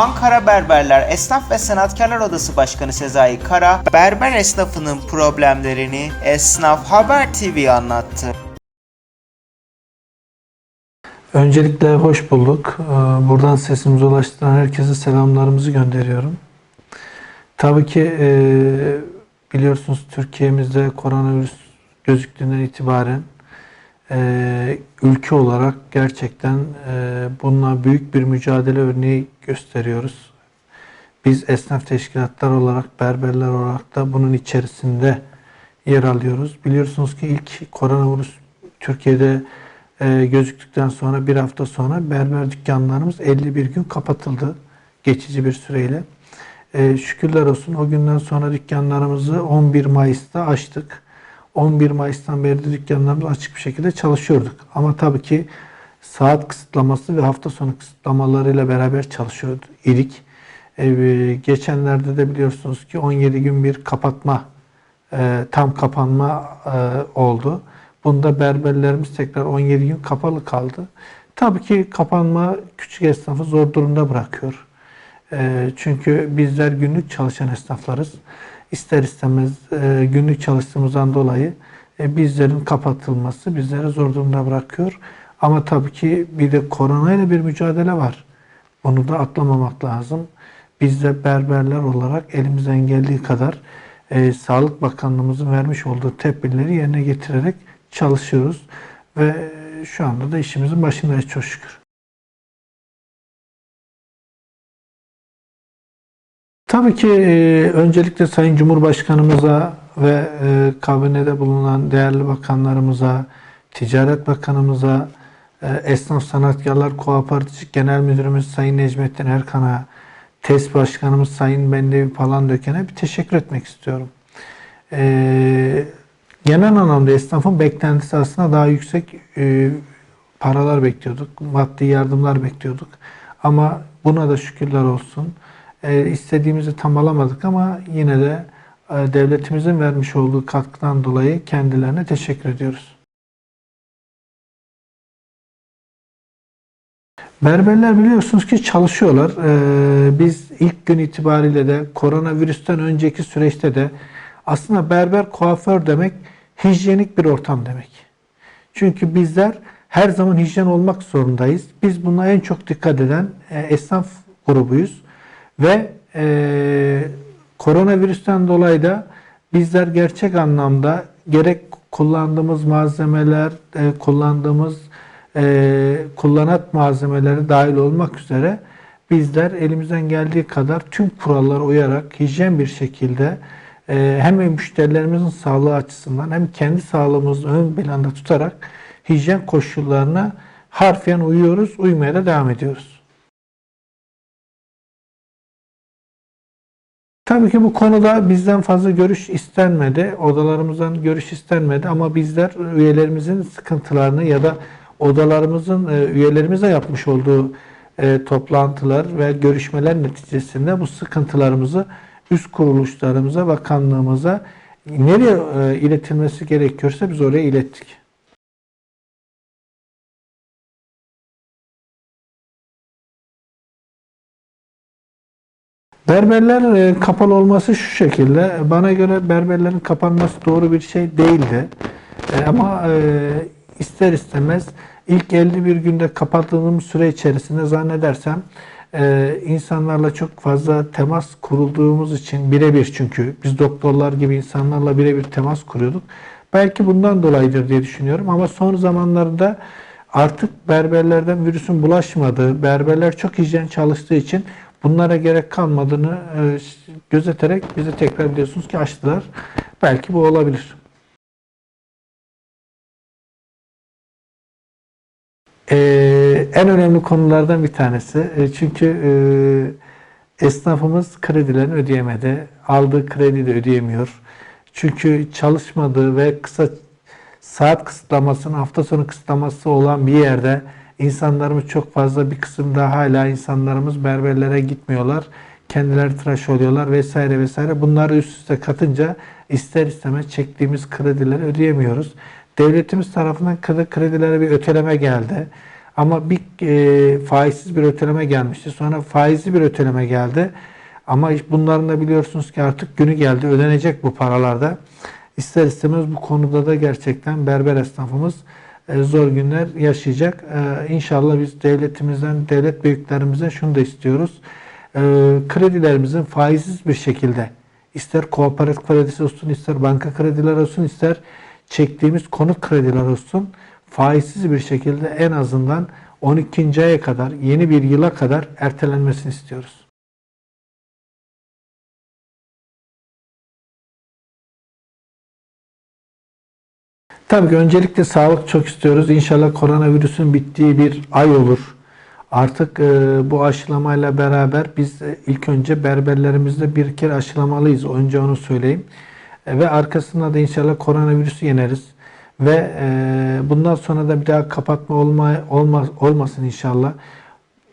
Ankara Berberler Esnaf ve Sanatkarlar Odası Başkanı Sezai Kara, berber esnafının problemlerini Esnaf Haber TV'ye anlattı. Öncelikle hoş bulduk. Ee, Buradan sesimizi ulaştıran herkese selamlarımızı gönderiyorum. Tabii ki e, biliyorsunuz Türkiye'mizde koronavirüs gözüktüğünden itibaren e, ülke olarak gerçekten e, bununla büyük bir mücadele örneği gösteriyoruz. Biz esnaf teşkilatlar olarak, berberler olarak da bunun içerisinde yer alıyoruz. Biliyorsunuz ki ilk koronavirüs Türkiye'de e, gözüktükten sonra bir hafta sonra berber dükkanlarımız 51 gün kapatıldı geçici bir süreyle. E, şükürler olsun o günden sonra dükkanlarımızı 11 Mayıs'ta açtık. 11 Mayıs'tan beri de dükkanlarımız açık bir şekilde çalışıyorduk. Ama tabii ki saat kısıtlaması ve hafta sonu kısıtlamalarıyla beraber çalışıyorduk idik. E, geçenlerde de biliyorsunuz ki 17 gün bir kapatma, e, tam kapanma e, oldu. Bunda berberlerimiz tekrar 17 gün kapalı kaldı. Tabii ki kapanma küçük esnafı zor durumda bırakıyor. E, çünkü bizler günlük çalışan esnaflarız. İster istemez e, günlük çalıştığımızdan dolayı e, bizlerin kapatılması bizleri zor durumda bırakıyor. Ama tabii ki bir de koronayla bir mücadele var. Bunu da atlamamak lazım. Biz de berberler olarak elimizden geldiği kadar e, Sağlık Bakanlığımızın vermiş olduğu tedbirleri yerine getirerek çalışıyoruz. Ve şu anda da işimizin başındayız çok şükür. Tabii ki e, öncelikle Sayın Cumhurbaşkanımıza ve e, kabinede bulunan değerli bakanlarımıza, Ticaret Bakanımıza, e, Esnaf Sanatkarlar Kooperatif Genel Müdürümüz Sayın Necmettin Erkan'a, TES Başkanımız Sayın Bendevi Palandöken'e bir teşekkür etmek istiyorum. E, genel anlamda esnafın beklentisi aslında daha yüksek e, paralar bekliyorduk, maddi yardımlar bekliyorduk. Ama buna da şükürler olsun. E, istediğimizi tam alamadık ama yine de e, devletimizin vermiş olduğu katkıdan dolayı kendilerine teşekkür ediyoruz. Berberler biliyorsunuz ki çalışıyorlar. Ee, biz ilk gün itibariyle de koronavirüsten önceki süreçte de aslında berber kuaför demek hijyenik bir ortam demek. Çünkü bizler her zaman hijyen olmak zorundayız. Biz buna en çok dikkat eden e, esnaf grubuyuz. Ve e, koronavirüsten dolayı da bizler gerçek anlamda gerek kullandığımız malzemeler, e, kullandığımız e, kullanat malzemeleri dahil olmak üzere bizler elimizden geldiği kadar tüm kurallara uyarak hijyen bir şekilde e, hem müşterilerimizin sağlığı açısından hem kendi sağlığımızı ön planda tutarak hijyen koşullarına harfiyen uyuyoruz, uymaya da devam ediyoruz. Tabii ki bu konuda bizden fazla görüş istenmedi. Odalarımızdan görüş istenmedi ama bizler üyelerimizin sıkıntılarını ya da odalarımızın e, üyelerimizle yapmış olduğu e, toplantılar ve görüşmeler neticesinde bu sıkıntılarımızı üst kuruluşlarımıza, bakanlığımıza nereye e, iletilmesi gerekiyorsa biz oraya ilettik. Berberler e, kapalı olması şu şekilde. Bana göre berberlerin kapanması doğru bir şey değildi. E, ama e, ister istemez ilk 51 günde kapattığımız süre içerisinde zannedersem insanlarla çok fazla temas kurulduğumuz için birebir çünkü biz doktorlar gibi insanlarla birebir temas kuruyorduk. Belki bundan dolayıdır diye düşünüyorum ama son zamanlarda artık berberlerden virüsün bulaşmadığı, berberler çok hijyen çalıştığı için bunlara gerek kalmadığını e, gözeterek bize tekrar biliyorsunuz ki açtılar. Belki bu olabilir. Ee, en önemli konulardan bir tanesi. E, çünkü e, esnafımız kredilerini ödeyemedi. Aldığı kredi de ödeyemiyor. Çünkü çalışmadığı ve kısa saat kısıtlamasının hafta sonu kısıtlaması olan bir yerde insanlarımız çok fazla bir kısım daha hala insanlarımız berberlere gitmiyorlar. Kendileri tıraş oluyorlar vesaire vesaire. Bunları üst üste katınca ister istemez çektiğimiz kredileri ödeyemiyoruz. Devletimiz tarafından kredi- kredilere bir öteleme geldi. Ama bir e, faizsiz bir öteleme gelmişti. Sonra faizli bir öteleme geldi. Ama bunların da biliyorsunuz ki artık günü geldi. Ödenecek bu paralarda. İster istemez bu konuda da gerçekten berber esnafımız zor günler yaşayacak. E, İnşallah biz devletimizden, devlet büyüklerimizden şunu da istiyoruz. E, Kredilerimizin faizsiz bir şekilde ister kooperatif kredisi olsun, ister banka krediler olsun, ister çektiğimiz konut krediler olsun faizsiz bir şekilde en azından 12. aya kadar, yeni bir yıla kadar ertelenmesini istiyoruz. Tabii ki öncelikle sağlık çok istiyoruz. İnşallah koronavirüsün bittiği bir ay olur. Artık e, bu aşılamayla beraber biz e, ilk önce berberlerimizde bir kere aşılamalıyız. Önce onu söyleyeyim. E, ve arkasında da inşallah koronavirüsü yeneriz. Ve e, bundan sonra da bir daha kapatma olma, olmaz, olmasın inşallah.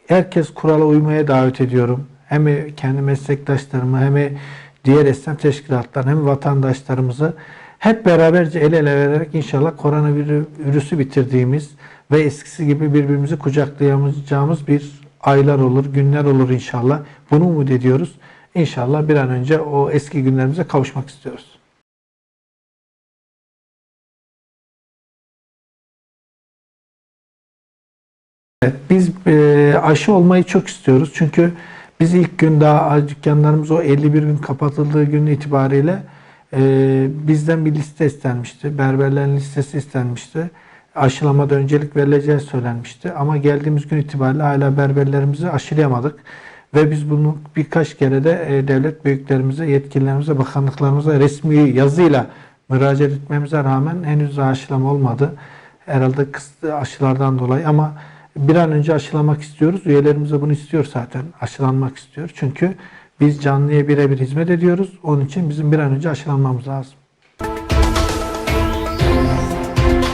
Herkes kurala uymaya davet ediyorum. Hem kendi meslektaşlarımı hem diğer esnaf teşkilatlarını hem vatandaşlarımızı hep beraberce el ele vererek inşallah koronavirüsü bitirdiğimiz ve eskisi gibi birbirimizi kucaklayacağımız bir aylar olur, günler olur inşallah. Bunu umut ediyoruz. İnşallah bir an önce o eski günlerimize kavuşmak istiyoruz. Evet, biz e, aşı olmayı çok istiyoruz. Çünkü biz ilk gün daha dükkanlarımız o 51 gün kapatıldığı gün itibariyle e, bizden bir liste istenmişti. Berberlerin listesi istenmişti. Aşılamada öncelik verileceği söylenmişti. Ama geldiğimiz gün itibariyle hala berberlerimizi aşılayamadık. Ve biz bunu birkaç kere de e, devlet büyüklerimize, yetkililerimize, bakanlıklarımıza resmi yazıyla müracaat etmemize rağmen henüz aşılama olmadı. Herhalde kısıtlı aşılardan dolayı ama bir an önce aşılamak istiyoruz. Üyelerimiz de bunu istiyor zaten. Aşılanmak istiyor. Çünkü biz canlıya birebir hizmet ediyoruz. Onun için bizim bir an önce aşılanmamız lazım.